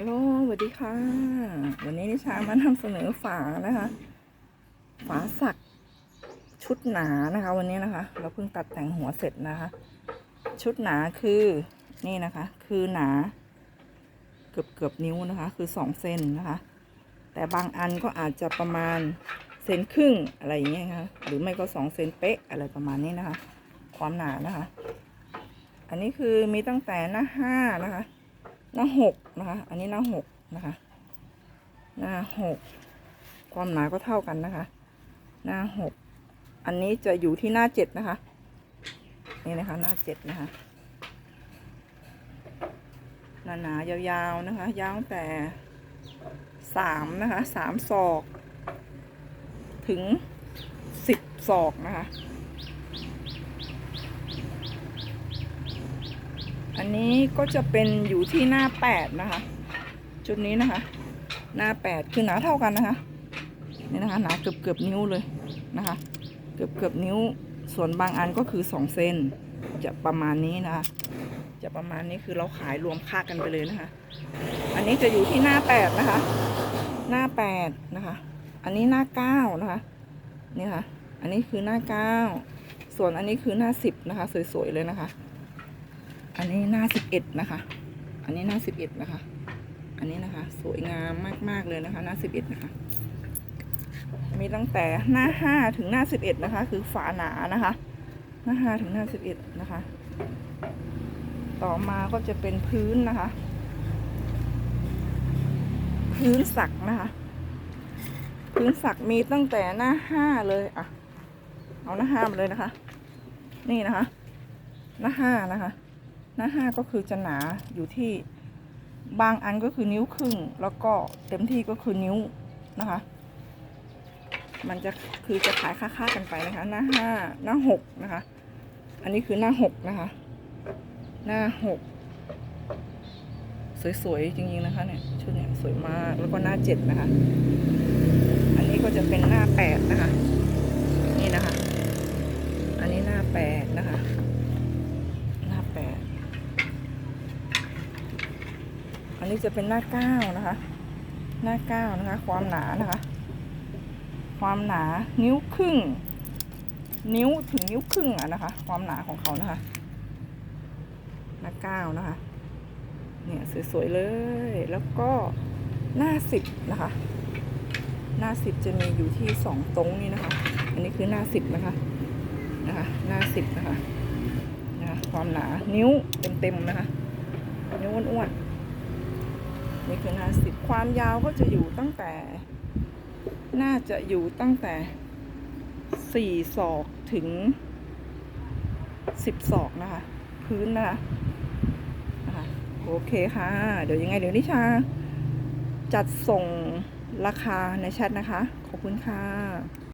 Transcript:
ฮัลโหลสวัสดีค่ะ วันนี้นิชามานำเสนอฝานะคะ ฝาสักชุดหนานะคะ วันนี้นะคะ เราเพิ่งตัดแต่งหัวเสร็จนะคะ ชุดหนาคือนี่นะคะ คือหนา เกือบเกือบนิ้วนะคะ คือสองเซนนะคะ แต่บางอันก็อาจจะประมาณเซนครึ่งอะไรอย่างเงี้ยค่ะหรือไม่ก็สองเซนเป๊ะอะไรประมาณนี้นะคะ ความหนานะคะ อันนี้คือมีตั้งแต่หน้าห้านะคะ หน้าหกนะคะ อันนี้หน้าหกนะคะ หน้าหกความหนาก็เท่ากันนะคะ หน้าหกอันนี้จะอยู่ที่หน้าเจ็ดนะคะ นี่นะคะ หน้าเจ็ดนะคะหนาหนายาวๆนะคะ ยาวแต่สามนะคะสามศอก ถึงสิบศอกนะคะ อันนี้ก็จะเป็นอยู่ที่หน้าแปดนะคะจุดนี้นะคะ หน้าแปดคือหนาเท่ากันนะคะนี่นะคะหนาเกือบเกือบนิ้วเลยนะคะ เกือบเกือบนิ้วส่วนบางอันก็คือสองเซนจะประมาณนี้นะคะ จะประมาณนี้คือเราขายรวมค่ากันไปเลยนะคะ อันนี้จะอยู่ที่หน้าแปดนะคะ หน้าแปดนะคะ อันนี้หน้าเก้านะคะนี่ค่ะ อันนี้คือหน้าเก้าส่วนอันนี้คือหน้าสิบนะคะ สวยๆเลยนะคะ อันนี้หน้าสิบเอ็ดนะคะ อันนี้หน้าสิบเอ็ดนะคะ อันนี้นะคะ สวยงามมากๆเลยนะคะ หน้าสิบเอ็ดนะคะ มีตั้งแต่หน้าห้าถึงหน้าสิบเอ็ดนะคะ คือฝาหนานะคะ หน้าห้าถึงหน้าสิบเอ็ดนะคะ ต่อมาก็จะเป็นพื้นนะคะ พื้นสักนะคะ พื้นสักมีตั้งแต่หน้าห้าเลยอะ เอาหน้าห้ามาเลยนะคะ นี่นะคะ หน้าห้านะคะ หน้าห้าก็คือจะหนาอยู่ที่บางอันก็คือนิ้วครึ่ง แล้วก็เต็มที่ก็คือนิ้วนะคะ มันจะคือจะขายค่าๆกันไปนะคะ หน้าห้าหน้าหกนะคะ อันนี้คือหน้าหกนะคะ หน้าหกสวยๆจริงๆนะคะเนี่ยชุดเนี่ยสวยมากแล้วก็หน้าเจ็ดนะคะ อันนี้ก็จะเป็นหน้าแปดนะคะ นี่นะคะ อันนี้หน้าแปดนะคะ หน้าแปด อั นนี้จะเป็นหน้าเก้านะคะ หน้าเก้านะคะ ความหนานะคะ ความหนานิ้วครึ่ง นิ้วถึงนิ้วครึ่งอะนะคะ ความหนาของเขานะคะ หน้าเก้านะคะ เนี่ยสวยๆเลย แล้วก็หน้าสิบนะคะ หน้าสิบจะมีอยู่ที่สองตรงนี้นะคะ อันนี้คือหน้าสิบนะคะนะคะ หน้าสิบนะคะนะคะ ความหนานิ้วเต็มๆนะคะนิ้วอ้วนๆ นี่คือหน้าสิบความยาวก็จะอยู่ตั้งแต่ น่าจะอยู่ตั้งแต่สี่ศอกถึงสิบศอกนะคะ พื้นนะคะนะคะโอเคค่ะ เดี๋ยวยังไงเดี๋ยวนิชา จัดส่งราคาในแชทนะคะ ขอบคุณค่ะ